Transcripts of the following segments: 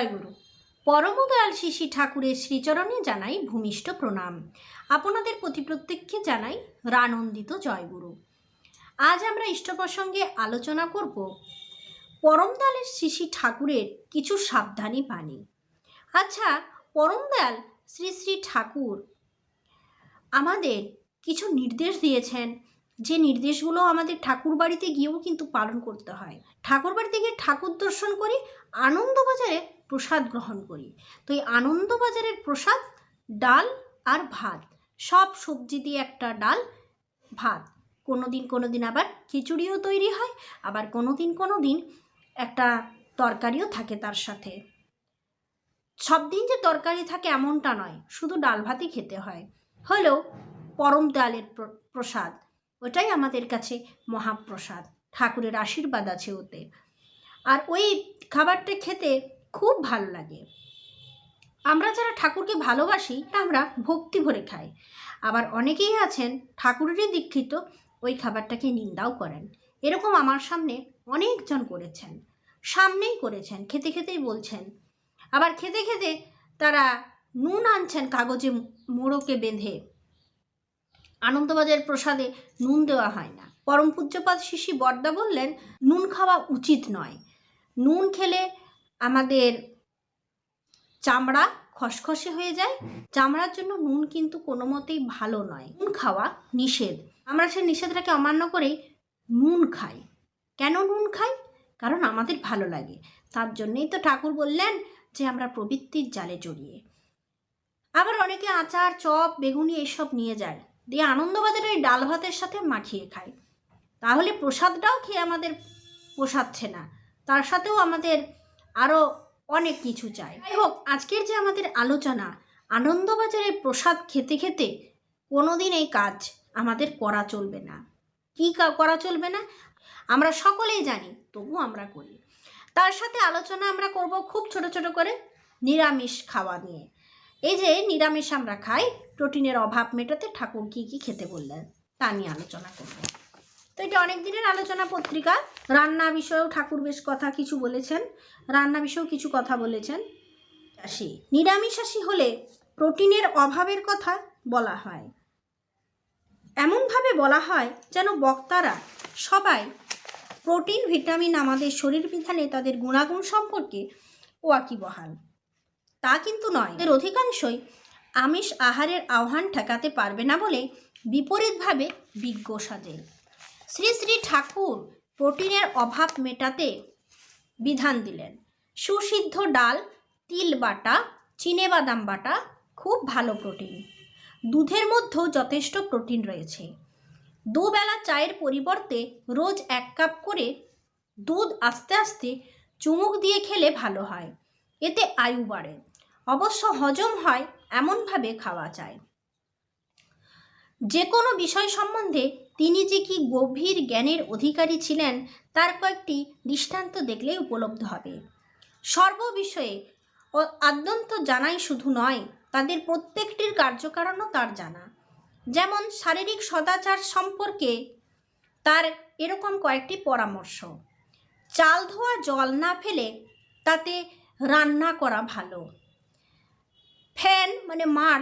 জয়গুরু। পরমদয়াল শিশি ঠাকুরের শ্রীচরণে জানাই ভূমিষ্ঠ প্রণাম। আপনাদের প্রতি প্রত্যেককে জানাই রানন্দিত জয়গুরু। আজ আমরা ইষ্ট প্রসঙ্গে আলোচনা করব পরমদয়ালের শিশি ঠাকুরের কিছু সাবধানী বাণী। আচ্ছা পরমদয়াল শ্রী শ্রী ঠাকুর আমাদের কিছু নির্দেশ দিয়েছেন। যে নির্দেশগুলো আমাদের ঠাকুর বাড়িতে গিয়েও কিন্তু পালন করতে হয়। ঠাকুর বাড়িতে গিয়ে ঠাকুর দর্শন করি আনন্দবাজারে প্রসাদ গ্রহণ করি। তো এই আনন্দবাজারের প্রসাদ, ডাল আর ভাত। সব সবজি দিয়ে একটা ডাল, ভাত। কোনো দিন কোনো দিন আবার খিচুড়িও তৈরি হয়, আবার কোনো দিন কোনো দিন একটা তরকারিও থাকে তার সাথে। সব দিন যে তরকারি থাকে এমনটা নয়, শুধু ডাল ভাতই খেতে হয়। হলেও পরম দয়ালের প্রসাদ, ওটাই আমাদের কাছে মহাপ্রসাদ। ঠাকুরের আশীর্বাদ আছে ওতে। আর ওই খাবারটা খেতে খুব ভালো লাগে। আমরা যারা ঠাকুরকে ভালোবাসি তা আমরা ভক্তি ভরে খাই। আবার অনেকেই আছেন ঠাকুরেরই দীক্ষিত, ওই খাবারটাকে নিন্দাও করেন। এরকম আমার সামনে অনেকজন করেছেন। সামনেই করেছেন, খেতে খেতেই বলছেন। আবার খেতে খেতে তারা নুন আনছেন কাগজে মোড়কে বেঁধে। আনন্দবাজার প্রসাদে নুন দেওয়া হয় না। পরম পূজ্যপাদ শিশি বর্দা বললেন, নুন খাওয়া উচিত নয়। নুন খেলে আমাদের চামড়া খসখসে হয়ে যায়। চামড়ার জন্য নুন কিন্তু কোনো মতেই ভালো নয়। নুন খাওয়া নিষেধ। আমরা সেই নিষেধটাকে অমান্য করেই নুন খাই। কেন নুন খাই? কারণ আমাদের ভালো লাগে। তার জন্যেই তো ঠাকুর বললেন যে, আমরা প্রবৃত্তির জালে জড়িয়ে। আবার অনেকে আচার, চপ, বেগুনি এসব নিয়ে যায়। দিয়ে আনন্দবাজারের ডাল ভাতের সাথে মাখিয়ে খায় তাহলে প্রসাদটাও খেয়ে আমাদের পোষাচ্ছে না। তার সাথেও আমাদের আরও অনেক কিছু চাই। হোক, আজকের যে আমাদের আলোচনা, আনন্দবাজারের প্রসাদ খেতে খেতে কোনোদিন এই কাজ আমাদের করা চলবে না। কী কা- করা চলবে না? আমরা সকলেই জানি তবু আমরা করি। তার সাথে আলোচনা আমরা করব খুব ছোট ছোট করে নিরামিষ খাওয়া নিয়ে। এই যে নিরামিষ আমরা খাই, প্রোটিনের অভাব মেটাতে ঠাকুর কী কী খেতে বললেন, তা নিয়ে আলোচনা করব। তো এটা অনেক দিনের আলোচনা পত্রিকা। রান্না বিষয়েও ঠাকুর বেশ কথা কিছু বলেছেন। রান্না বিষয়েও কিছু কথা বলেছেন। আসি। নিরামিষাশী হলে প্রোটিনের অভাবের কথা বলা হয়। এমনভাবে বলা হয় যেন বক্তারা সবাই প্রোটিন, ভিটামিন আমাদের শরীর বিধানে তাদের গুণাগুণ সম্পর্কে ওয়াকিবহাল তা কিন্তু নয়। এর অধিকাংশই আমিষ আহারের আহ্বান ঠেকাতে পারবে না বলে বিপরীতভাবে বিজ্ঞ সাজে। শ্রী শ্রী ঠাকুর প্রোটিনের অভাব মেটাতে বিধান দিলেন। সুসিদ্ধ ডাল, তিল বাটা চিনেবাদাম বাটা খুব ভালো প্রোটিন। দুধের মধ্যেও যথেষ্ট প্রোটিন রয়েছে। দুবেলা চায়ের পরিবর্তে রোজ এক কাপ করে দুধ আস্তে আস্তে চুমুক দিয়ে খেলে ভালো হয়। এতে আয়ু বাড়ে। অবশ্য হজম হয় এমনভাবে খাওয়া যায়। যে কোনো বিষয় সম্বন্ধে তিনি যে কি গভীর জ্ঞানের অধিকারী ছিলেন, তার কয়েকটি দৃষ্টান্ত দেখলেই উপলব্ধ হবে। সর্ববিষয়ে আদ্যন্ত জানাই শুধু নয়, তাদের প্রত্যেকটির কার্যকারণও তার জানা। যেমন শারীরিক সদাচার সম্পর্কে তার এরকম কয়েকটি পরামর্শ। চাল ধোয়া, জল না ফেলে তাতে রান্না করা ভালো। ফ্যান মানে মার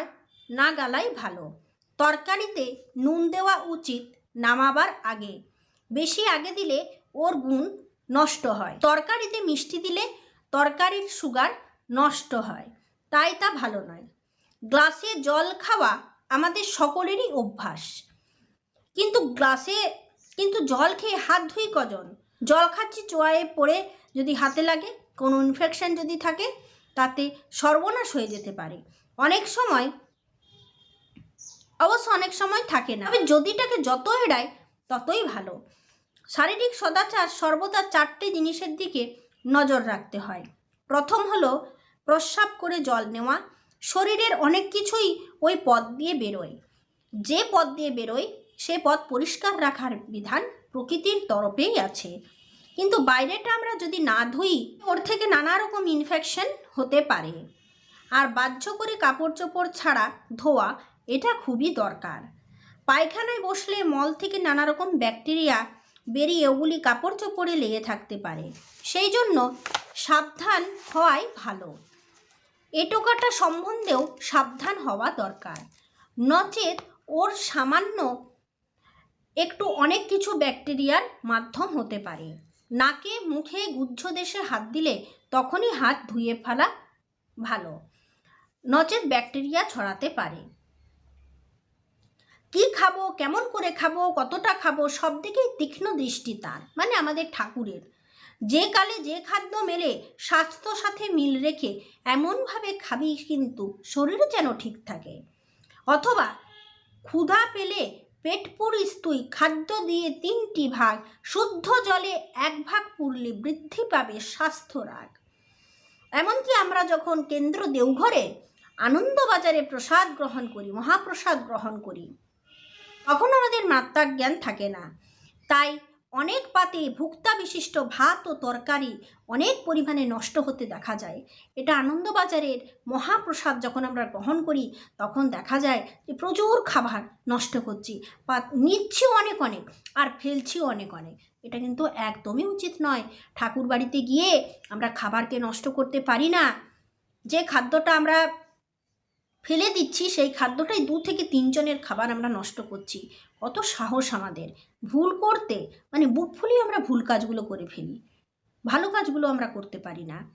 না গালাই ভালো। তরকারিতে নুন দেওয়া উচিত নামাবার আগে। বেশি আগে দিলে ওর গুণ নষ্ট হয়। তরকারিতে মিষ্টি দিলে তরকারির সুগার নষ্ট হয়। তাই তা ভালো নয়। গ্লাসে জল খাওয়া আমাদের সকলেরই অভ্যাস। কিন্তু গ্লাসে, কিন্তু জল খেয়ে হাত ধুই কজন? জল খাচ্ছি চোয়ায়ে পড়ে যদি হাতে লাগে, কোনো ইনফেকশন যদি থাকে, তাতে সর্বনাশ হয়ে যেতে পারে। অনেক সময় অবশ্য অনেক সময় থাকে না। তবে যদিটাকে যত এড়ায় ততই ভালো। শারীরিক সদাচার সর্বদা চারটে জিনিসের দিকে নজর রাখতে হয়। প্রথম হলো প্রস্রাব করে জল নেওয়া। শরীরের অনেক কিছুই ওই পথ দিয়ে বেরোয়। যে পথ দিয়ে বেরোয়, সে পথ পরিষ্কার রাখার বিধান প্রকৃতির তরফেই আছে। কিন্তু বাইরেটা আমরা যদি না ধুই, ওর থেকে নানা রকম ইনফেকশন হতে পারে। আর বাহ্য করে কাপড় চোপড় ছাড়া ধোয়া এটা খুবই দরকার। পায়খানায় বসলে মল থেকে নানা রকম ব্যাকটেরিয়া বেরিয়ে ওগুলি কাপড় চোপড়ে লেগে থাকতে পারে। সেই জন্য সাবধান হওয়াই ভালো। এটোকাটা সম্বন্ধেও সাবধান হওয়া দরকার। নচেত ওর সামান্য একটু অনেক কিছু ব্যাকটেরিয়ার মাধ্যম হতে পারে। নাকে, মুখে গুজ্জ দেশে হাত দিলে তখনই হাত ধুয়ে ফেলা ভালো। নচেত ব্যাকটেরিয়া ছড়াতে পারে। কি খাব, কেমন করে খাব, কতটা খাব, সব দিকেই তীক্ষ্ণ দৃষ্টি তার মানে আমাদের ঠাকুরের। যে কালে যে খাদ্য মেলে, স্বাস্থ্য সাথে মিল রেখে এমনভাবে খাবি কিন্তু শরীর যেন ঠিক থাকে। অথবা ক্ষুধা পেলে পেট পুরিস তুই খাদ্য দিয়ে তিনটি ভাগ, শুদ্ধ জলে এক ভাগ পুরলে বৃদ্ধি পাবে স্বাস্থ্য রাগ এমনকি আমরা যখন কেন্দ্র দেওঘরে আনন্দবাজারে প্রসাদ গ্রহণ করি, মহাপ্রসাদ গ্রহণ করি তখন আমাদের মাত্রার জ্ঞান থাকে না। তাই অনেক পাতে ভুক্তা বিশিষ্ট ভাত ও তরকারি অনেক পরিমাণে নষ্ট হতে দেখা যায়। এটা আনন্দবাজারের মহাপ্রসাদ যখন আমরা গ্রহণ করি, তখন দেখা যায় যে প্রচুর খাবার নষ্ট করছি। বা নিচ্ছিও অনেক অনেক আর ফেলছিও অনেক অনেক। এটা কিন্তু একদমই উচিত নয়। ঠাকুর বাড়িতে গিয়ে আমরা খাবারকে নষ্ট করতে পারি না। যে খাদ্যটা আমরা ফেলে দিচ্ছি, সেই খাদ্যটাই দু থেকে তিনজনের খাবার আমরা নষ্ট করছি। কত সাহস আমাদের। ভুল করতে মানে বুক ফুলিয়ে আমরা ভুল কাজগুলো করে ফেলি। ভালো কাজগুলো আমরা করতে পারি না।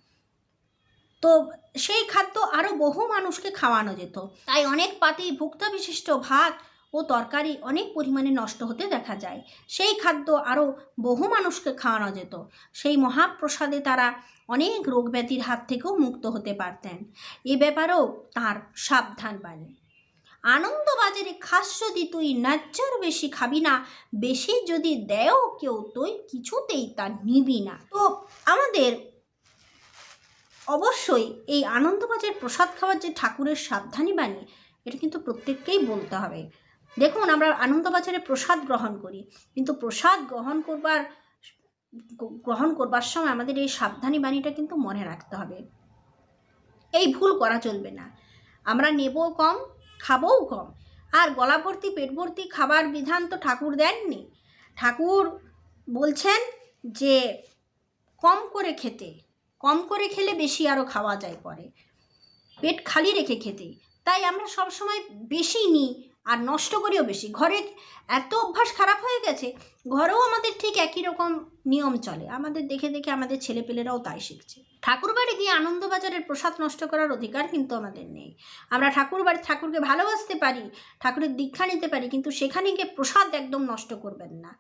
তো সেই খাদ্য আরও বহু মানুষকে খাওয়ানো যেত। তাই অনেক পাতি ভুক্তা বিশিষ্ট ভাত ও তরকারি অনেক পরিমাণে নষ্ট হতে দেখা যায়। সেই খাদ্য আরও বহু মানুষকে খাওয়ানো যেত। সেই মহাপ্রসাদে তারা অনেক রোগ ব্যাধির হাত থেকেও মুক্ত হতে পারতেন। এ ব্যাপারেও তার সাবধান বাণী। আনন্দবাজারে খাস যদি তুই ন্যায্যর বেশি খাবি না, বেশি যদি দেও কেউ, তুই কিছুতেই তা নিবি না। তো আমাদের অবশ্যই এই আনন্দবাজার প্রসাদ খাওয়ার যে ঠাকুরের সাবধানী বাণী, এটা কিন্তু প্রত্যেককেই বলতে হবে। দেখুন, আমরা আনন্দবাজারে প্রসাদ গ্রহণ করি, কিন্তু প্রসাদ গ্রহণ করবার গ্রহণ করবার সময় আমাদের এই সাবধানী বাণীটা কিন্তু মনে রাখতে হবে। এই ভুল করা চলবে না। আমরা নেবও কম, খাবও কম। আর গলা ভর্তি পেট ভর্তি খাবার বিধান তো ঠাকুর দেননি। ঠাকুর বলছেন যে, কম করে খেতে, কম করে খেলে বেশি আরও খাওয়া যায় পরে। পেট খালি রেখে খেতে। তাই আমরা সব সময় বেশি নিই আর নষ্ট করিও বেশি। ঘরে এত অভ্যাস খারাপ হয়ে গেছে, ঘরেও আমাদের ঠিক একই রকম নিয়ম চলে। আমাদের দেখে দেখে আমাদের ছেলেপেলেরাও তাই শিখছে। ঠাকুরবাড়ি দিয়ে আনন্দবাজারের প্রসাদ নষ্ট করার অধিকার কিন্তু আমাদের নেই। আমরা ঠাকুরবাড়ি ঠাকুরকে ভালোবাসতে পারি, ঠাকুরের দীক্ষা নিতে পারি, কিন্তু সেখানে গিয়ে প্রসাদ একদম নষ্ট করবেন না।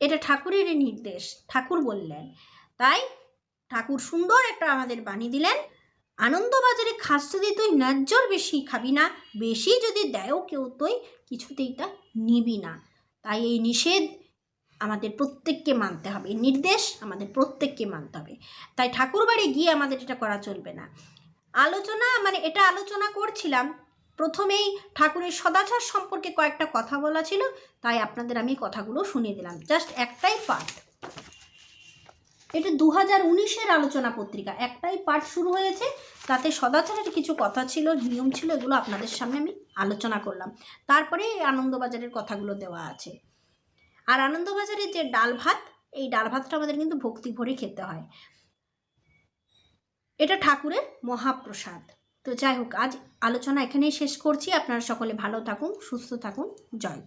এটা ঠাকুরেরই নির্দেশ, ঠাকুর বললেন। তাই ঠাকুর সুন্দর একটা আমাদের বাণী দিলেন। আনন্দবাজারে খাস যদি তুই ন্যায্যর বেশি খাবি না, বেশি যদি দেয়ও কেউ তুই, কিছুতেই তা নিবি না। তাই এই নিষেধ আমাদের প্রত্যেককে মানতে হবে নির্দেশ আমাদের প্রত্যেককে মানতে হবে। তাই ঠাকুরবাড়ি গিয়ে আমাদের এটা করা চলবে না। আলোচনা মানে এটা আলোচনা করছিলাম। প্রথমেই ঠাকুরের সদাচার সম্পর্কে কয়েকটা কথা বলা ছিল, তাই আপনাদের আমি কথাগুলো শুনিয়ে দিলাম। জাস্ট একটাই পার্ট এটা দু হাজার উনিশের আলোচনা পত্রিকা। একটাই পাঠ শুরু হয়েছে, তাতে সদাচারের কিছু কথা ছিল, নিয়ম ছিল, এগুলো আপনাদের সামনে আমি আলোচনা করলাম। তারপরে এই আনন্দবাজারের কথাগুলো দেওয়া আছে। আর আনন্দবাজারের যে ডাল ভাত, এই ডাল ভাতটা আমাদের কিন্তু ভক্তি ভরে খেতে হয়। এটা ঠাকুরের মহাপ্রসাদ। তো যাই হোক, আজ আলোচনা এখানেই শেষ করছি। আপনারা সকলে ভালো থাকুন, সুস্থ থাকুন। জয়।